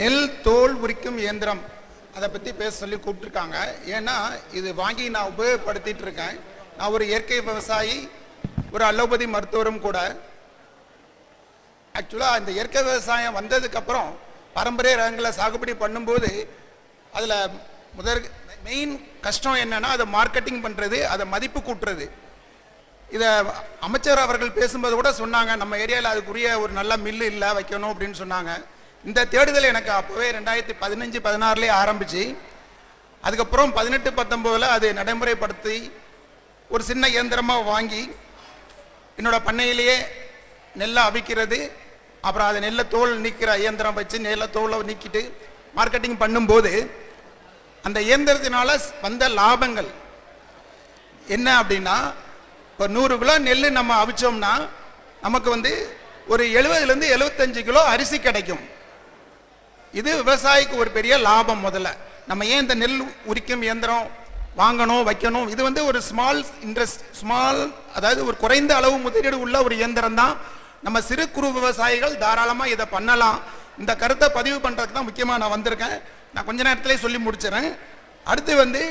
நெல் தோல் உரிக்கும் இயந்திரம். அதை பற்றி பேச சொல்லி கூப்பிட்டுருக்காங்க. ஏன்னா இது வாங்கி நான் உபயோகப்படுத்திட்டு இருக்கேன் நான் ஒரு இயற்கை விவசாயி ஒரு அலோபதி மருத்துவரும் கூட. ஆக்சுவலாக இந்த இயற்கை விவசாயம் வந்ததுக்கப்புறம் பாரம்பரிய ரகங்களை சாகுபடி பண்ணும்போது அதில் முதற் மெயின் கஷ்டம் என்னென்னா அதை மார்க்கெட்டிங் பண்ணுறது அதை மதிப்பு கூட்டுறது. இதை அமைச்சர் அவர்கள் பேசும்போது கூட சொன்னாங்க. நம்ம ஏரியாவில் அதுக்குரிய ஒரு நல்ல மில்லு இல்லை வைக்கணும் அப்படின்னு சொன்னாங்க. இந்த தேடுதல் எனக்கு அப்போவே ரெண்டாயிரத்தி பதினஞ்சு பதினாறுலேயே ஆரம்பிச்சு. அதுக்கப்புறம் பதினெட்டு பத்தொம்போதில் அது நடைமுறைப்படுத்தி ஒரு சின்ன இயந்திரமாக வாங்கி என்னோட பண்ணையிலேயே நெல்லை அவிக்கிறது அப்புறம் அதை நெல்லை தோல் நீக்கிற இயந்திரம் வச்சு நெல்லை தோலை நீக்கிட்டு மார்க்கெட்டிங் பண்ணும்போது அந்த இயந்திரத்தினால வந்த லாபங்கள் என்ன அப்படின்னா இப்போ நூறு கிலோ நெல் நம்ம அவிச்சோம்னா நமக்கு வந்து ஒரு எழுபதுலேருந்து எழுபத்தஞ்சு கிலோ அரிசி கிடைக்கும். இது விவசாயிக்கு ஒரு பெரிய லாபம் முதல்ல. நம்ம ஏன் இந்த நெல் உரிக்கும் இயந்திரம் வாங்கணும் வைக்கணும்? இது வந்து ஒரு ஸ்மால் இன்ட்ரெஸ்ட் ஸ்மால் அதாவது ஒரு குறைந்த அளவு முதலீடு உள்ள ஒரு இயந்திரம் தான். நம்ம சிறு குறு விவசாயிகள் தாராளமாக இதை பண்ணலாம். இந்த கருத்தை பதிவு பண்ணுறதுக்கு தான் முக்கியமாக நான் வந்திருக்கேன். நான் கொஞ்ச நேரத்திலே சொல்லி முடிச்சிடறேன். அடுத்து வந்து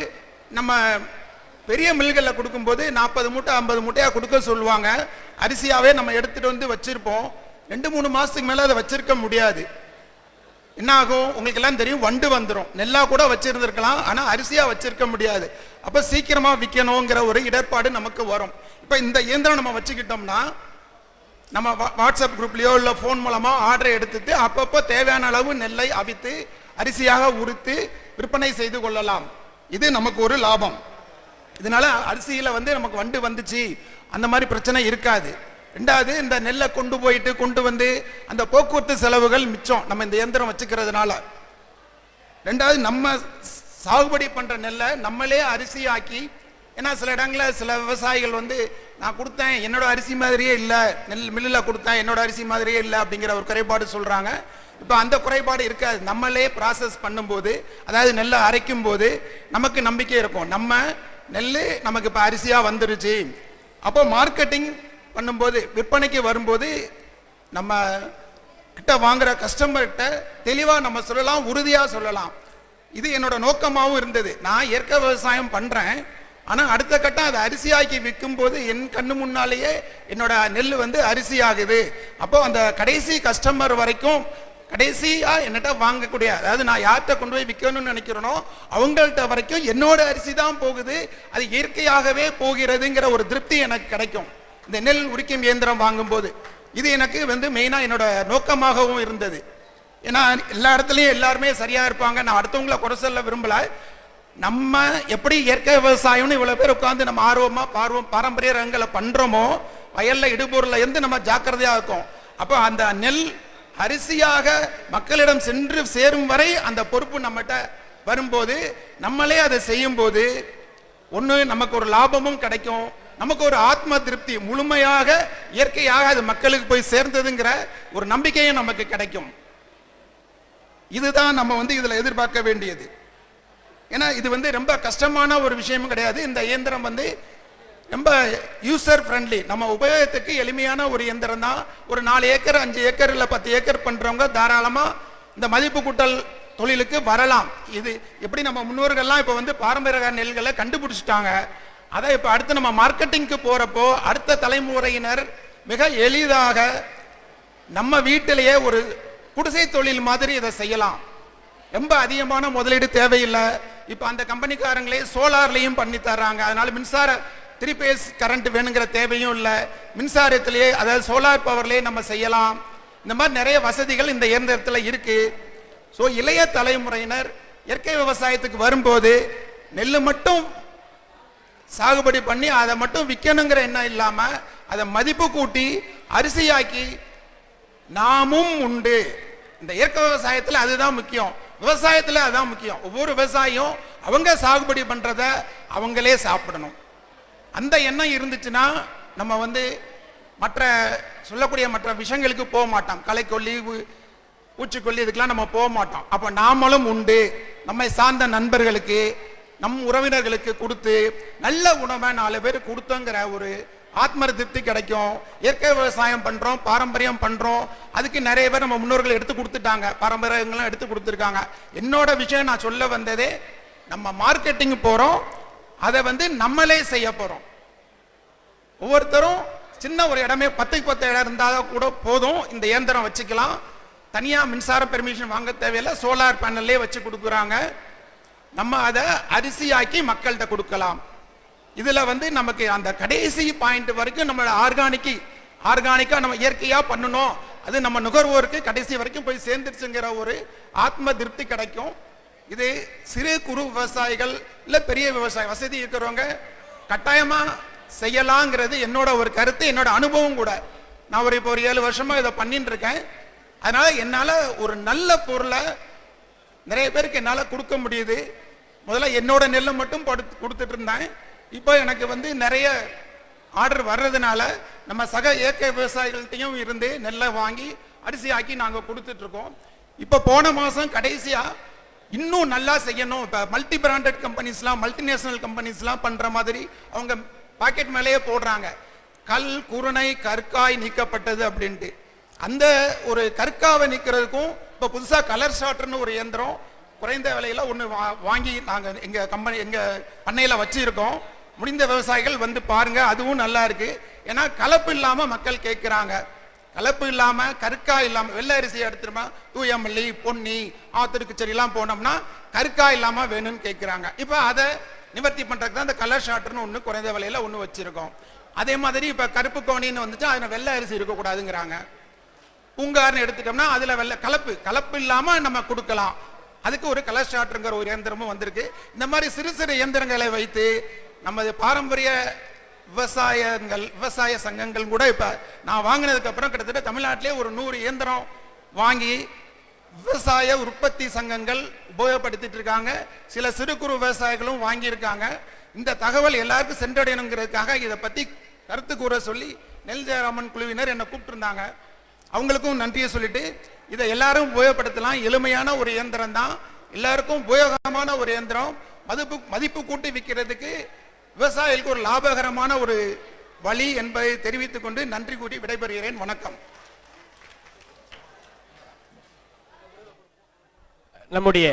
நம்ம பெரிய மில்களில் கொடுக்கும்போது நாற்பது மூட்டை ஐம்பது மூட்டையாக கொடுக்க சொல்லுவாங்க. அரிசியாகவே நம்ம எடுத்துகிட்டு வந்து வச்சுருப்போம். ரெண்டு மூணு மாதத்துக்கு மேலே அதை வச்சுருக்க முடியாது. என்ன ஆகும் உங்களுக்கு எல்லாம் தெரியும் வண்டு வந்துடும் நெல்லா கூட வச்சிருந்துருக்கலாம் ஆனால் அரிசியாக வச்சிருக்க முடியாது. அப்போ சீக்கிரமாக விற்கணுங்கிற ஒரு இடர்பாடு நமக்கு வரும். இப்போ இந்த இயந்திரம் நம்ம வச்சுக்கிட்டோம்னா நம்ம வா- வாட்ஸ்அப் குரூப்லேயோ இல்லை ஃபோன் மூலமாக ஆர்டரை எடுத்துட்டு அப்பப்போ தேவையான அளவு நெல்லை அவித்து அரிசியாக உறுத்து விற்பனை செய்து கொள்ளலாம். இது நமக்கு ஒரு லாபம். இதனால அரிசியில் வந்து நமக்கு வண்டு வந்துச்சு. அந்த மாதிரி பிரச்சனை இருக்காது. ரெண்டாவது இந்த நெல்லை கொண்டு போயிட்டு கொண்டு வந்து அந்த போக்குவரத்து செலவுகள் மிச்சம். நம்ம இந்த இயந்திரம் வச்சுக்கிறதுனால. ரெண்டாவது நம்ம சாகுபடி பண்ணுற நெல்லை நம்மளே அரிசி ஆக்கி ஏன்னா சில இடங்களில் சில விவசாயிகள் வந்து நான் கொடுத்தேன் என்னோட அரிசி மாதிரியே இல்லை. நெல் மில்லில் கொடுத்தேன் என்னோட அரிசி மாதிரியே இல்லை. அப்படிங்கிற ஒரு குறைபாடு சொல்கிறாங்க இப்போ அந்த குறைபாடு இருக்காது. நம்மளே ப்ராசஸ் பண்ணும்போது அதாவது நெல்லை அரைக்கும் போது நமக்கு நம்பிக்கை இருக்கும். நம்ம நெல் நமக்கு இப்போ அரிசியாக வந்துருச்சு. அப்போ மார்க்கெட்டிங் பண்ணும்போது விற்பனைக்கு வரும்போது நம்ம கிட்ட வாங்குற கஸ்டமர்கிட்ட தெளிவாக நம்ம சொல்லலாம் உறுதியாக சொல்லலாம். இது என்னோட நோக்கமாகவும் இருந்தது. நான் இயற்கை விவசாயம் பண்ணுறேன் ஆனால் அடுத்த கட்டம் அதை அரிசியாக்கி விற்கும்போது என் கண்ணு முன்னாலேயே என்னோட நெல் வந்து அரிசி ஆகுது அப்போ அந்த கடைசி கஸ்டமர் வரைக்கும் கடைசியாக என்னட்ட வாங்கக்கூடிய அதாவது நான் யார்கிட்ட கொண்டு போய் விற்கணும்னு நினைக்கிறேனோ அவங்கள்ட்ட வரைக்கும் என்னோட அரிசி தான் போகுது. அது இயற்கையாகவே போகிறதுங்கிற ஒரு திருப்தி எனக்கு கிடைக்கும். இந்த நெல் உரிக்கும் இயந்திரம் வாங்கும்போது இது எனக்கு வந்து மெயினாக என்னோட நோக்கமாகவும் இருந்தது. ஏன்னா எல்லா இடத்துலையும் எல்லாருமே சரியாக இருப்பாங்க. நான் அடுத்தவங்கள குறை சொல்ல விரும்பல. நம்ம எப்படி இயற்கை விவசாயம்னு இவ்வளோ பேர் உட்காந்து நம்ம ஆர்வமாக பார்வம் பாரம்பரிய ரகங்களை பண்ணுறோமோ வயலில் இடுபொருளில் இருந்து நம்ம ஜாக்கிரதையாக இருக்கும். அப்போ அந்த நெல் அரிசியாக மக்களிடம் சென்று சேரும் வரை அந்த பொறுப்பு நம்மகிட்ட வரும்போது நம்மளே அதை செய்யும்போது ஒன்று நமக்கு ஒரு லாபமும் கிடைக்கும். நமக்கு ஒரு ஆத்ம திருப்தி முழுமையாக இயற்கையாக அது மக்களுக்கு போய் சேர்ந்ததுங்கிற ஒரு நம்பிக்கையும் நமக்கு கிடைக்கும். இதுதான் நம்ம வந்து இதில் எதிர்பார்க்க வேண்டியது. ஏன்னா இது வந்து ரொம்ப கஷ்டமான ஒரு விஷயமும் கிடையாது. இந்த இயந்திரம் வந்து ரொம்ப யூசர் ஃப்ரெண்ட்லி நம்ம உபயோகத்துக்கு எளிமையான ஒரு இயந்திரம் தான். ஒரு நாலு ஏக்கர் அஞ்சு ஏக்கர் இல்லை பத்து ஏக்கர் பண்ணுறவங்க தாராளமாக இந்த மதிப்பு கூட்டல் தொழிலுக்கு வரலாம். இது எப்படி நம்ம முன்னோர்கள்லாம் இப்போ வந்து பாரம்பரிய நெல்களை கண்டுபிடிச்சிட்டாங்க. அதை இப்போ அடுத்து நம்ம மார்க்கெட்டிங்க்கு போகிறப்போ அடுத்த தலைமுறையினர் மிக எளிதாக நம்ம வீட்டிலேயே ஒரு குடிசை தொழில் மாதிரி இதை செய்யலாம். ரொம்ப அதிகமான முதலீடு தேவையில்லை. இப்போ அந்த கம்பெனிக்காரங்களே சோலார்லேயும் பண்ணி தர்றாங்க. அதனால மின்சார த்ரீ பேஸ் கரண்ட் வேணுங்கிற தேவையும் இல்லை. மின்சாரத்திலேயே அதாவது சோலார் பவர்லேயே நம்ம செய்யலாம். இந்த மாதிரி நிறைய வசதிகள் இந்த இயந்திரத்தில் இருக்குது ஸோ இளைய தலைமுறையினர் இயற்கை விவசாயத்துக்கு வரும்போது நெல் மட்டும் சாகுபடி பண்ணி அதை மட்டும் விற்கணுங்கிற எண்ணம் இல்லாமல் அதை மதிப்பு கூட்டி அரிசியாக்கி நாமும் உண்டு. இந்த இயற்கை விவசாயத்தில் அதுதான் முக்கியம். விவசாயத்தில் அதுதான் முக்கியம். ஒவ்வொரு விவசாயியும் அவங்க சாகுபடி பண்ணுறத அவங்களே சாப்பிடணும். அந்த எண்ணம் இருந்துச்சுன்னா நம்ம வந்து மற்ற சொல்லக்கூடிய மற்ற விஷயங்களுக்கு போக மாட்டோம். களைக்கொல்லி பூச்சிக்கொல்லி இதுக்கெல்லாம் நம்ம போக மாட்டோம். அப்போ நாமளும் உண்டு. நம்மை சார்ந்த நண்பர்களுக்கு நம் உறவினர்களுக்கு கொடுத்து நல்ல உணவை நாலு பேர் கொடுத்தோங்கிற ஒரு ஆத்ம திருப்தி கிடைக்கும். இயற்கை விவசாயம் பண்றோம் பாரம்பரியம் பண்றோம். அதுக்கு நிறைய பேர் நம்ம முன்னோர்கள் எடுத்து கொடுத்துட்டாங்க. பாரம்பரியங்களும் எடுத்து கொடுத்துருக்காங்க. என்னோட விஷயம் நான் சொல்ல வந்ததே நம்ம மார்க்கெட்டிங் போறோம். அதை வந்து நம்மளே செய்ய போறோம். ஒவ்வொருத்தரும் சின்ன ஒரு இடமே பத்துக்கு பத்து இடம் இருந்தால் கூட போதும். இந்த இயந்திரம் வச்சுக்கலாம். தனியாக மின்சார பெர்மிஷன் வாங்க தேவையில்லை. சோலார் பேனல்லே வச்சு கொடுக்குறாங்க. நம்ம அதை அரிசியாக்கி மக்கள்கிட்ட கொடுக்கலாம். இதில் வந்து நமக்கு அந்த கடைசி பாயிண்ட் வரைக்கும் நம்ம ஆர்கானிக்கு ஆர்கானிக்காக நம்ம இயற்கையாக பண்ணணும். அது நம்ம நுகர்வோருக்கு கடைசி வரைக்கும் போய் சேர்ந்துருச்சுங்கிற ஒரு ஆத்ம திருப்தி கிடைக்கும். இது சிறு குறு விவசாயிகள் இல்லை பெரிய விவசாய வசதி இருக்கிறவங்க கட்டாயமாக செய்யலாங்கிறது என்னோட ஒரு கருத்து என்னோட அனுபவம் கூட. நான் ஒரு இப்போ ஒரு ஏழு வருஷமாக இதை பண்ணிட்டு இருக்கேன். அதனால் என்னால் ஒரு நல்ல பொருளை நிறைய பேருக்கு என்னால் கொடுக்க முடியுது. முதல்ல என்னோட நெல்லை மட்டும் படுத்து கொடுத்துட்டு இருந்தேன். இப்போ எனக்கு வந்து நிறைய ஆர்டர் வர்றதுனால நம்ம சக இயற்கை விவசாயிகள்கிட்டையும் இருந்து நெல்லை வாங்கி அரிசி ஆக்கி நாங்கள் கொடுத்துட்ருக்கோம் இப்போ போன மாதம் கடைசியாக இன்னும் நல்லா செய்யணும். இப்போ மல்டி பிராண்டட் கம்பெனிஸ்லாம் மல்டிநேஷனல் கம்பெனிஸ்லாம் பண்ணுற மாதிரி அவங்க பாக்கெட் மேலேயே போடுறாங்க. கல் குருணை கற்காய் நீக்கப்பட்டது அப்படின்ட்டு. அந்த ஒரு கற்காவை நீக்கிறதுக்கும் இப்போ புதுசாக கலர் ஷார்ட்னு ஒரு இயந்திரம் குறைந்த விலையில் ஒன்று வா வாங்கி நாங்கள் எங்கள் கம்பெனி எங்கள் பண்ணையில் வச்சுருக்கோம். முடிந்த விவசாயிகள் வந்து பாருங்கள் அதுவும் நல்லா இருக்குது ஏன்னா கலப்பு இல்லாமல் மக்கள் கேட்குறாங்க கலப்பு இல்லாமல் கருக்கா இல்லாமல் வெள்ளை அரிசி எடுத்துருமா தூயமல்லி பொன்னி ஆத்திருக்கு செடியெல்லாம் போனோம்னா கருக்கா இல்லாமல் வேணும்னு கேட்குறாங்க இப்போ அதை நிவர்த்தி பண்ணுறதுக்கு தான் இந்த கலர் ஷார்ட்னு ஒன்று குறைந்த விலையில் ஒன்று வச்சுருக்கோம். அதே மாதிரி இப்போ கருப்பு கோணின்னு வந்துச்சு அதில் வெள்ளை அரிசி இருக்கக்கூடாதுங்கிறாங்க. பூங்கார்னு எடுத்துட்டோம்னா அதில் வெள்ள கலப்பு கலப்பு இல்லாமல் நம்ம கொடுக்கலாம். அதுக்கு ஒரு கலர் ஷாட்டுங்கிற ஒரு இயந்திரமும் வந்திருக்கு. இந்த மாதிரி சிறு சிறு இயந்திரங்களை வைத்து நமது பாரம்பரிய விவசாயங்கள் விவசாய சங்கங்கள் கூட இப்போ நான் வாங்கினதுக்கப்புறம் கிட்டத்தட்ட தமிழ்நாட்டிலே ஒரு நூறு இயந்திரம் வாங்கி விவசாய உற்பத்தி சங்கங்கள் உபயோகப்படுத்திட்டு இருக்காங்க. சில சிறு குறு விவசாயிகளும் வாங்கியிருக்காங்க. இந்த தகவல் எல்லாருக்கும் சென்றடையணுங்கிறதுக்காக இதை பற்றி கருத்து கூற சொல்லி நெல் ஜெயராமன் குழுவினர் என்னை கூப்பிட்டுருந்தாங்க. அவங்களுக்கும் நன்றியை சொல்லிட்டு இதை எல்லாரும் உபயோகப்படுத்தலாம். எளிமையான ஒரு இயந்திரம் தான். எல்லாருக்கும் உபயோகமான ஒரு இயந்திரம். மதிப்பு மதிப்பு கூட்டி விற்கிறதுக்கு விவசாயிகளுக்கு ஒரு லாபகரமான ஒரு வழி என்பதை தெரிவித்துக் கொண்டு நன்றி கூட்டி விடைபெறுகிறேன். வணக்கம். நம்முடைய